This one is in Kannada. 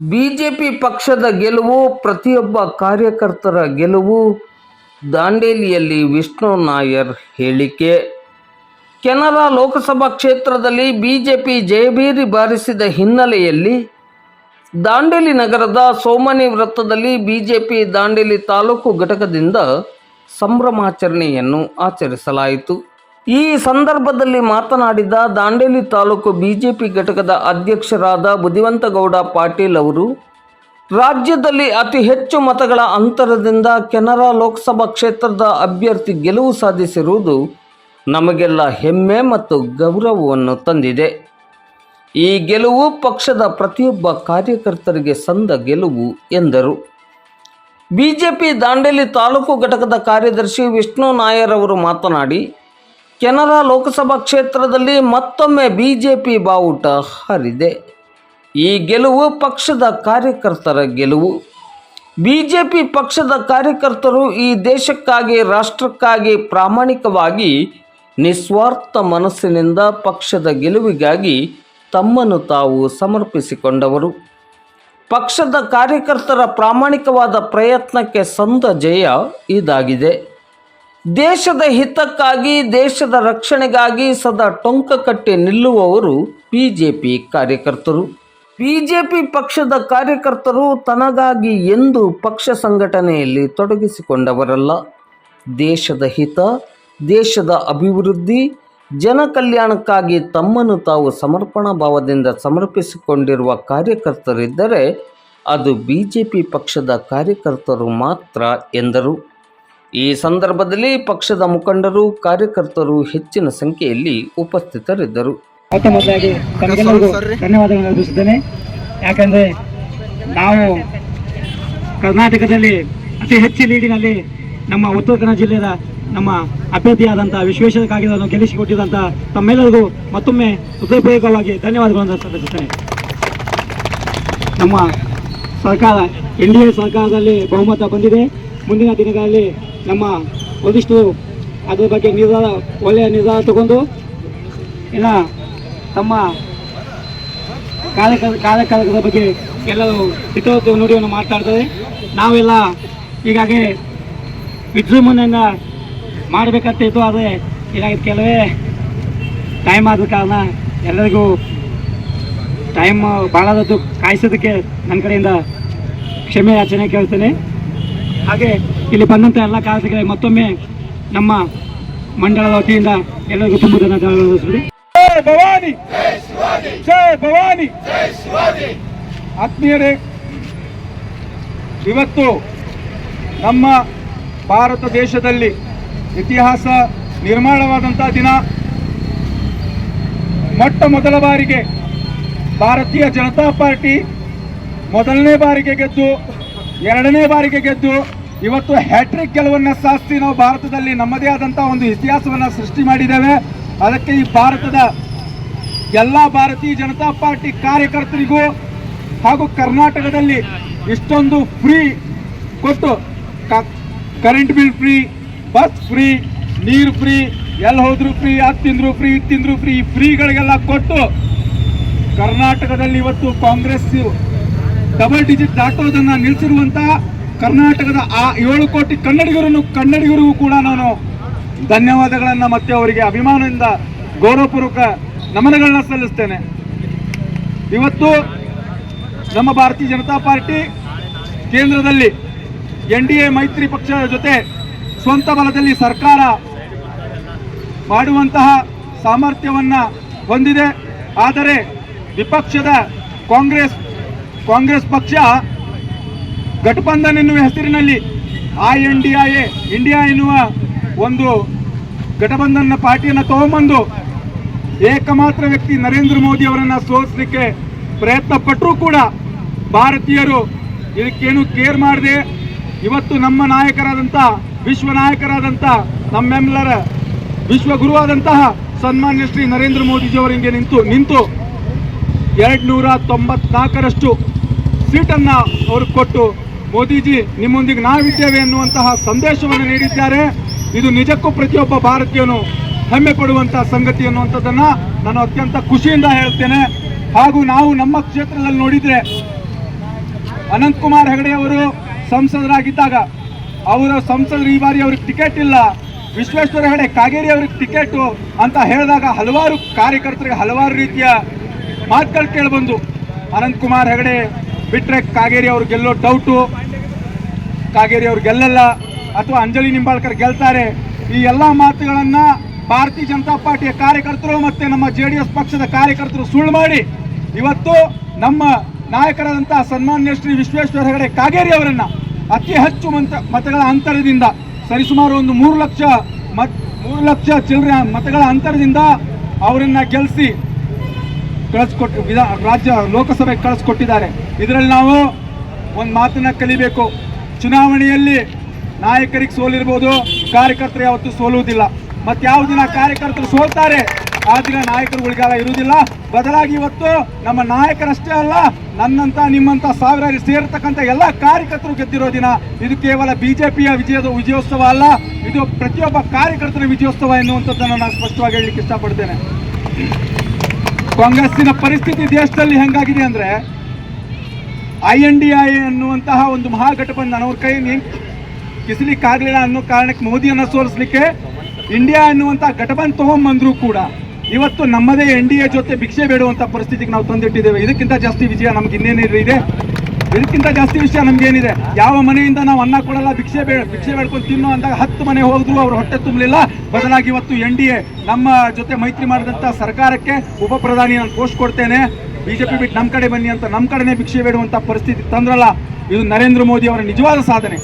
ಬಿಜೆಪಿ ಪಕ್ಷದ ಗೆಲುವು, ಪ್ರತಿಯೊಬ್ಬ ಕಾರ್ಯಕರ್ತರ ಗೆಲುವು. ದಾಂಡೇಲಿಯಲ್ಲಿ ವಿಷ್ಣು ನಾಯರ್ ಹೇಳಿಕೆ. ಕೆನರಾ ಲೋಕಸಭಾ ಕ್ಷೇತ್ರದಲ್ಲಿ ಬಿಜೆಪಿ ಜಯಭೇರಿ ಬಾರಿಸಿದ ಹಿನ್ನೆಲೆಯಲ್ಲಿ ದಾಂಡೇಲಿ ನಗರದ ಸೋಮನಿ ವೃತ್ತದಲ್ಲಿ ಬಿಜೆಪಿ ದಾಂಡೇಲಿ ತಾಲೂಕು ಘಟಕದಿಂದ ಸಂಭ್ರಮಾಚರಣೆಯನ್ನು ಆಚರಿಸಲಾಯಿತು. ಈ ಸಂದರ್ಭದಲ್ಲಿ ಮಾತನಾಡಿದ ದಾಂಡೇಲಿ ತಾಲೂಕು ಬಿಜೆಪಿ ಘಟಕದ ಅಧ್ಯಕ್ಷರಾದ ಬುದ್ಧಿವಂತಗೌಡ ಪಾಟೀಲ್ ಅವರು, ರಾಜ್ಯದಲ್ಲಿ ಅತಿ ಹೆಚ್ಚು ಮತಗಳ ಅಂತರದಿಂದ ಕೆನರಾ ಲೋಕಸಭಾ ಕ್ಷೇತ್ರದ ಅಭ್ಯರ್ಥಿ ಗೆಲುವು ಸಾಧಿಸಿರುವುದು ನಮಗೆಲ್ಲ ಹೆಮ್ಮೆ ಮತ್ತು ಗೌರವವನ್ನು ತಂದಿದೆ. ಈ ಗೆಲುವು ಪಕ್ಷದ ಪ್ರತಿಯೊಬ್ಬ ಕಾರ್ಯಕರ್ತರಿಗೆ ಸಂದ ಗೆಲುವು ಎಂದರು. ಬಿಜೆಪಿ ದಾಂಡೇಲಿ ತಾಲೂಕು ಘಟಕದ ಕಾರ್ಯದರ್ಶಿ ವಿಷ್ಣು ನಾಯರ್ ಅವರು ಮಾತನಾಡಿ ಕೆನರಾ ಲೋಕಸಭಾ ಕ್ಷೇತ್ರದಲ್ಲಿ ಮತ್ತೊಮ್ಮೆ ಬಿಜೆಪಿ ಬಾವುಟ ಹರಿದೆ. ಈ ಗೆಲುವು ಪಕ್ಷದ ಕಾರ್ಯಕರ್ತರ ಗೆಲುವು. ಬಿಜೆಪಿ ಪಕ್ಷದ ಕಾರ್ಯಕರ್ತರು ಈ ದೇಶಕ್ಕಾಗಿ, ರಾಷ್ಟ್ರಕ್ಕಾಗಿ ಪ್ರಾಮಾಣಿಕವಾಗಿ, ನಿಸ್ವಾರ್ಥ ಮನಸ್ಸಿನಿಂದ ಪಕ್ಷದ ಗೆಲುವಿಗಾಗಿ ತಮ್ಮನ್ನು ತಾವು ಸಮರ್ಪಿಸಿಕೊಂಡವರು. ಪಕ್ಷದ ಕಾರ್ಯಕರ್ತರ ಪ್ರಾಮಾಣಿಕವಾದ ಪ್ರಯತ್ನಕ್ಕೆ ಸಂದ ಜಯ ಇದಾಗಿದೆ. ದೇಶದ ಹಿತಕ್ಕಾಗಿ, ದೇಶದ ರಕ್ಷಣೆಗಾಗಿ ಸದಾ ಟೊಂಕ ಕಟ್ಟಿ ನಿಲ್ಲುವವರು ಬಿಜೆಪಿ ಕಾರ್ಯಕರ್ತರು. ಬಿಜೆಪಿ ಪಕ್ಷದ ಕಾರ್ಯಕರ್ತರು ತನಗಾಗಿ ಎಂದು ಪಕ್ಷ ಸಂಘಟನೆಯಲ್ಲಿ ತೊಡಗಿಸಿಕೊಂಡವರಲ್ಲ. ದೇಶದ ಹಿತ, ದೇಶದ ಅಭಿವೃದ್ಧಿ, ಜನ ಕಲ್ಯಾಣಕ್ಕಾಗಿ ತಮ್ಮನ್ನು ತಾವು ಸಮರ್ಪಣಾ ಭಾವದಿಂದ ಸಮರ್ಪಿಸಿಕೊಂಡಿರುವ ಕಾರ್ಯಕರ್ತರಿದ್ದರೆ ಅದು ಬಿಜೆಪಿ ಪಕ್ಷದ ಕಾರ್ಯಕರ್ತರು ಮಾತ್ರ ಎಂದರು. ಈ ಸಂದರ್ಭದಲ್ಲಿ ಪಕ್ಷದ ಮುಖಂಡರು ಕಾರ್ಯಕರ್ತರು ಹೆಚ್ಚಿನ ಸಂಖ್ಯೆಯಲ್ಲಿ ಉಪಸ್ಥಿತರಿದ್ದರು. ಮೊಟ್ಟ ಮೊದಲಾಗಿ ತಮಗೆಲ್ಲರಿಗೂ ಧನ್ಯವಾದಗಳನ್ನು ಅರ್ಪಿಸುತ್ತೇನೆ ಯಾಕಂದರೆ ನಾವು ಕರ್ನಾಟಕದಲ್ಲಿ ಅತಿ ಹೆಚ್ಚು ಲೀಡಿನಲ್ಲಿ ನಮ್ಮ ಉತ್ತರ ಕನ್ನಡ ಜಿಲ್ಲೆಯ ನಮ್ಮ ಅಭ್ಯರ್ಥಿಯಾದಂಥ ವಿಶ್ವೇಶ್ವರ ಕಾಗಿದನ್ನು ಗೆಲ್ಲಿಸಿಕೊಟ್ಟಿದಂಥ ತಮ್ಮೆಲ್ಲರಿಗೂ ಮತ್ತೊಮ್ಮೆ ಹೃದಯಪೂರ್ವಕವಾಗಿ ಧನ್ಯವಾದಗಳನ್ನು ಸಲ್ಲಿಸುತ್ತೇನೆ. ನಮ್ಮ ಸರ್ಕಾರ ಎನ್ ಡಿ ಎ ಸರ್ಕಾರದಲ್ಲಿ ಬಹುಮತ ಬಂದಿದೆ. ಮುಂದಿನ ದಿನಗಳಲ್ಲಿ ನಮ್ಮ ಒಂದಿಷ್ಟು ಅದ್ರ ಬಗ್ಗೆ ನಿರ್ಧಾರ, ಒಳ್ಳೆಯ ನಿರ್ಧಾರ ತಗೊಂಡು ಇಲ್ಲ ತಮ್ಮ ಕಾರ್ಯಕ ಕಾರ್ಯಕಾಲದ ಬಗ್ಗೆ ಎಲ್ಲರೂ ಹಿತವತ್ತು ನುಡಿಯನ್ನು ಮಾತಾಡ್ತಾರೆ. ನಾವೆಲ್ಲ ಈಗಾಗಲೇ ವಿಜೃಂಭಣೆಯಿಂದ ಮಾಡಬೇಕಂತ ಇತ್ತು ಆದರೆ ಈಗ ಕೆಲವೇ ಟೈಮ್ ಆದ ಕಾರಣ ಎಲ್ಲರಿಗೂ ಟೈಮ್ ಭಾಳದದ್ದು ಕಾಯಿಸೋದಕ್ಕೆ ನನ್ನ ಕಡೆಯಿಂದ ಕ್ಷಮೆ ಯಾಚನೆ ಕೇಳ್ತೇನೆ. ಹಾಗೆ ಇಲ್ಲಿ ಬಂದಂಥ ಎಲ್ಲ ಕಾರ್ಯಕರ್ತರಿಗೆ ಮತ್ತೊಮ್ಮೆ ನಮ್ಮ ಮಂಡಳದ ವತಿಯಿಂದ ಎಲ್ಲರಿಗೂ ತುಂಬ ಧನ್ಯವಾದಗಳು. ಭವಾನಿ! ಜೈ ಭವಾನಿ! ಆತ್ಮೀಯರೇ, ಇವತ್ತು ನಮ್ಮ ಭಾರತ ದೇಶದಲ್ಲಿ ಇತಿಹಾಸ ನಿರ್ಮಾಣವಾದಂಥ ದಿನ. ಮೊಟ್ಟ ಮೊದಲ ಬಾರಿಗೆ ಭಾರತೀಯ ಜನತಾ ಪಾರ್ಟಿ ಮೊದಲನೇ ಬಾರಿಗೆ ಗೆದ್ದು, ಎರಡನೇ ಬಾರಿಗೆ ಗೆದ್ದು ಇವತ್ತು ಹ್ಯಾಟ್ರಿಕ್ ಗೆಲುವನ್ನು ಸಾಧಿಸಿ ನಾವು ಭಾರತದಲ್ಲಿ ನಮ್ಮದೇ ಆದಂಥ ಒಂದು ಇತಿಹಾಸವನ್ನು ಸೃಷ್ಟಿ ಮಾಡಿದ್ದೇವೆ. ಅದಕ್ಕೆ ಈ ಭಾರತದ ಎಲ್ಲ ಭಾರತೀಯ ಜನತಾ ಪಾರ್ಟಿ ಕಾರ್ಯಕರ್ತರಿಗೂ ಹಾಗೂ ಕರ್ನಾಟಕದಲ್ಲಿ ಇಷ್ಟೊಂದು ಫ್ರೀ ಕೊಟ್ಟು current bill free bus free ನೀರು ಫ್ರೀ ಎಲ್ಲಿ ಹೋದ್ರು ಫ್ರೀ ಅದು ತಿಂದ್ರು ಫ್ರೀ ಇದು ತಿಂದ್ರು ಫ್ರೀ ಈ ಫ್ರೀಗಳಿಗೆಲ್ಲ ಕೊಟ್ಟು ಕರ್ನಾಟಕದಲ್ಲಿ ಇವತ್ತು ಕಾಂಗ್ರೆಸ್ ಡಬಲ್ ಡಿಜಿಟ್ ದಾಟೋದನ್ನ ನಿಲ್ಲಿಸಿರುವಂತಹ ಕರ್ನಾಟಕದ ಆ ಏಳು ಕೋಟಿ ಕನ್ನಡಿಗರನ್ನು ಕನ್ನಡಿಗರಿಗೂ ಕೂಡ ನಾನು ಧನ್ಯವಾದಗಳನ್ನು ಮತ್ತೆ ಅವರಿಗೆ ಅಭಿಮಾನದಿಂದ ಗೌರವಪೂರ್ವಕ ನಮನಗಳನ್ನ ಸಲ್ಲಿಸ್ತೇನೆ. ಇವತ್ತು ನಮ್ಮ ಭಾರತೀಯ ಜನತಾ ಪಾರ್ಟಿ ಕೇಂದ್ರದಲ್ಲಿ ಎನ್ ಡಿ ಎ ಮೈತ್ರಿ ಪಕ್ಷದ ಜೊತೆ ಸ್ವಂತ ಬಲದಲ್ಲಿ ಸರ್ಕಾರ ಮಾಡುವಂತಹ ಸಾಮರ್ಥ್ಯವನ್ನ ಹೊಂದಿದೆ. ಆದರೆ ವಿಪಕ್ಷದ ಕಾಂಗ್ರೆಸ್ ಕಾಂಗ್ರೆಸ್ ಪಕ್ಷ ಘಟಬಂಧನ್ ಎನ್ನುವ ಹೆಸರಿನಲ್ಲಿ I N D A, India ಎನ್ನುವ ಒಂದು ಘಟಬಂಧನ ಪಾರ್ಟಿಯನ್ನು ತಗೊಂಬಂದು ಏಕಮಾತ್ರ ವ್ಯಕ್ತಿ ನರೇಂದ್ರ ಮೋದಿ ಅವರನ್ನ ಸೋಲಿಸಲಿಕ್ಕೆ ಪ್ರಯತ್ನ ಪಟ್ಟರೂ ಕೂಡ ಭಾರತೀಯರು ಇದಕ್ಕೇನು ಕೇರ್ ಮಾಡದೆ ಇವತ್ತು ನಮ್ಮ ನಾಯಕರಾದಂಥ, ವಿಶ್ವ ನಾಯಕರಾದಂಥ, ನಮ್ಮೆಲ್ಲರ ವಿಶ್ವಗುರುವಾದಂತಹ ಸನ್ಮಾನ್ಯ ಶ್ರೀ ನರೇಂದ್ರ ಮೋದಿಜಿಯವರಿಗೆ ನಿಂತು ನಿಂತು ಎರಡು ನೂರ ತೊಂಬತ್ನಾಲ್ಕರಷ್ಟು ಸೀಟನ್ನು ಅವರು ಕೊಟ್ಟು ಮೋದಿಜಿ, ನಿಮ್ಮೊಂದಿಗೆ ನಾವಿದ್ದೇವೆ ಎನ್ನುವಂತಹ ಸಂದೇಶವನ್ನು ನೀಡಿದ್ದಾರೆ. ಇದು ನಿಜಕ್ಕೂ ಪ್ರತಿಯೊಬ್ಬ ಭಾರತೀಯನು ಹೆಮ್ಮೆ ಪಡುವಂತಹ ಸಂಗತಿ ಅನ್ನುವಂಥದ್ದನ್ನ ನಾನು ಅತ್ಯಂತ ಖುಷಿಯಿಂದ ಹೇಳ್ತೇನೆ. ಹಾಗೂ ನಾವು ನಮ್ಮ ಕ್ಷೇತ್ರದಲ್ಲಿ ನೋಡಿದ್ರೆ ಅನಂತಕುಮಾರ್ ಹೆಗಡೆ ಅವರು ಸಂಸದರಾಗಿದ್ದಾಗ ಅವರ ಸಂಸದರು ಈ ಬಾರಿ ಅವ್ರಿಗೆ ಟಿಕೆಟ್ ಇಲ್ಲ. ವಿಶ್ವೇಶ್ವರ ಹೆಗಡೆ, ಕಾಗೇರಿ ಅವ್ರಿಗೆ ಟಿಕೆಟ್ ಅಂತ ಹೇಳಿದಾಗ ಹಲವಾರು ಕಾರ್ಯಕರ್ತರಿಗೆ ಹಲವಾರು ರೀತಿಯ ಮಾತುಗಳು ಕೇಳಿಬಂದು ಅನಂತಕುಮಾರ್ ಹೆಗಡೆ ಬಿಟ್ರೆ ಕಾಗೇರಿ ಅವ್ರಿಗೆಲ್ಲೋ ಡೌಟು ಕಾಗೇರಿ ಅವ್ರು ಗೆಲ್ಲಲ್ಲ ಅಥವಾ ಅಂಜಲಿ ನಿಂಬಾಳ್ಕರ್ ಗೆಲ್ತಾರೆ, ಈ ಎಲ್ಲ ಮಾತುಗಳನ್ನ ಭಾರತೀಯ ಜನತಾ ಪಾರ್ಟಿಯ ಕಾರ್ಯಕರ್ತರು ಮತ್ತೆ ನಮ್ಮ ಜೆ ಪಕ್ಷದ ಕಾರ್ಯಕರ್ತರು ಸುಳ್ಳು ಮಾಡಿ, ಇವತ್ತು ನಮ್ಮ ನಾಯಕರಾದಂತಹ ಸನ್ಮಾನ್ಯ ಶ್ರೀ ವಿಶ್ವೇಶ್ವರ ಹೆಗಡೆ ಕಾಗೇರಿ ಅವರನ್ನ ಅತಿ ಹೆಚ್ಚು ಮಂತ, ಮತಗಳ ಅಂತರದಿಂದ ಸರಿಸುಮಾರು ಒಂದು ಮೂರು ಲಕ್ಷ ಮತ್, ಮೂರು ಲಕ್ಷ ಚಿಲ್ಲರೆ ಮತಗಳ ಅಂತರದಿಂದ ಅವರನ್ನ ಗೆಲ್ಲಿಸಿ ಕಳಿಸ್ಕೊಟ್ಟು ವಿಧಾನ, ರಾಜ್ಯ ಲೋಕಸಭೆಗೆ ಕಳಿಸ್ಕೊಟ್ಟಿದ್ದಾರೆ. ಇದರಲ್ಲಿ ನಾವು ಒಂದು ಮಾತನ್ನ ಕಲಿಬೇಕು. ಚುನಾವಣೆಯಲ್ಲಿ ನಾಯಕರಿಗೆ ಸೋಲಿರ್ಬೋದು, ಕಾರ್ಯಕರ್ತರು ಯಾವತ್ತೂ ಸೋಲುವುದಿಲ್ಲ. ಮತ್ತೆ ಯಾವ ದಿನ ಕಾರ್ಯಕರ್ತರು ಸೋಲ್ತಾರೆ, ಆ ದಿನ ನಾಯಕರುಗಳಿಗೆಲ್ಲ ಇರುವುದಿಲ್ಲ. ಬದಲಾಗಿ ಇವತ್ತು ನಮ್ಮ ನಾಯಕರಷ್ಟೇ ಅಲ್ಲ, ನನ್ನಂತ, ನಿಮ್ಮಂತ ಸಾವಿರಾರು ಸೇರ್ತಕ್ಕಂಥ ಎಲ್ಲ ಕಾರ್ಯಕರ್ತರು ಗೆದ್ದಿರೋ ದಿನ. ಇದು ಕೇವಲ ಬಿಜೆಪಿಯ ವಿಜಯದ ವಿಜಯೋತ್ಸವ ಅಲ್ಲ, ಇದು ಪ್ರತಿಯೊಬ್ಬ ಕಾರ್ಯಕರ್ತರ ವಿಜಯೋತ್ಸವ ಎನ್ನುವಂಥದ್ದನ್ನು ನಾನು ಸ್ಪಷ್ಟವಾಗಿ ಹೇಳಲಿಕ್ಕೆ ಇಷ್ಟಪಡ್ತೇನೆ. ಕಾಂಗ್ರೆಸ್ಸಿನ ಪರಿಸ್ಥಿತಿ ದೇಶದಲ್ಲಿ ಹೆಂಗಾಗಿದೆ ಅಂದ್ರೆ ಐ ಎನ್ ಡಿ ಐ ಅನ್ನುವಂತಹ ಒಂದು ಮಹಾಗಠಬಂಧನ ಅವ್ರ ಕೈ ಕಿಸಲಿಕ್ಕಾಗಲಿಲ್ಲ ಅನ್ನೋ ಕಾರಣಕ್ಕೆ ಮೋದಿಯನ್ನು ಸೋಲಿಸ್ಲಿಕ್ಕೆ ಇಂಡಿಯಾ ಅನ್ನುವಂಥ ಘಟಬಂಧ ತಗೊಂಬಂದ್ರು ಕೂಡ ಇವತ್ತು ನಮ್ಮದೇ ಎನ್ ಡಿ ಎ ಜೊತೆ ಭಿಕ್ಷೆ ಬೇಡುವಂಥ ಪರಿಸ್ಥಿತಿಗೆ ನಾವು ತಂದಿಟ್ಟಿದ್ದೇವೆ. ಇದಕ್ಕಿಂತ ಜಾಸ್ತಿ ವಿಜಯ ನಮ್ಗೆ ಇನ್ನೇನಿದೆ ಇದೆ. ಇದಕ್ಕಿಂತ ಜಾಸ್ತಿ ವಿಷಯ ನಮ್ಗೇನಿದೆ. ಯಾವ ಮನೆಯಿಂದ ನಾವು ಅನ್ನ ಕೊಡಲ್ಲ, ಭಿಕ್ಷೆ ಬೇ, ಭಿಕ್ಷೆ ಬೇಡ್ಕೊಂಡು ತಿನ್ನೋ ಅಂದಾಗ ಹತ್ತು ಮನೆ ಹೋದ್ರು ಅವ್ರು ಹೊಟ್ಟೆ ತುಂಬಲಿಲ್ಲ. ಬದಲಾಗಿ ಇವತ್ತು ಎನ್ ಡಿ ಎ ನಮ್ಮ ಜೊತೆ ಮೈತ್ರಿ ಮಾಡಿದಂಥ ಸರ್ಕಾರಕ್ಕೆ ಉಪ ಪ್ರಧಾನಿ ನಾನು ಪೋಸ್ಟ್ ಕೊಡ್ತೇನೆ. ಬಿಜೆಪಿ ಬಿಟ್ಟು ನಮ್ಮ ಕಡೆ ಬನ್ನಿ ಅಂತ ನಮ್ಮ ಕಡೆನೇ ಭಿಕ್ಷೆ ಬೇಡುವಂತ ಪರಿಸ್ಥಿತಿ ತಂದ್ರಲ್ಲ, ಇದು ನರೇಂದ್ರ ಮೋದಿ ಅವರ ನಿಜವಾದ ಸಾಧನೆ.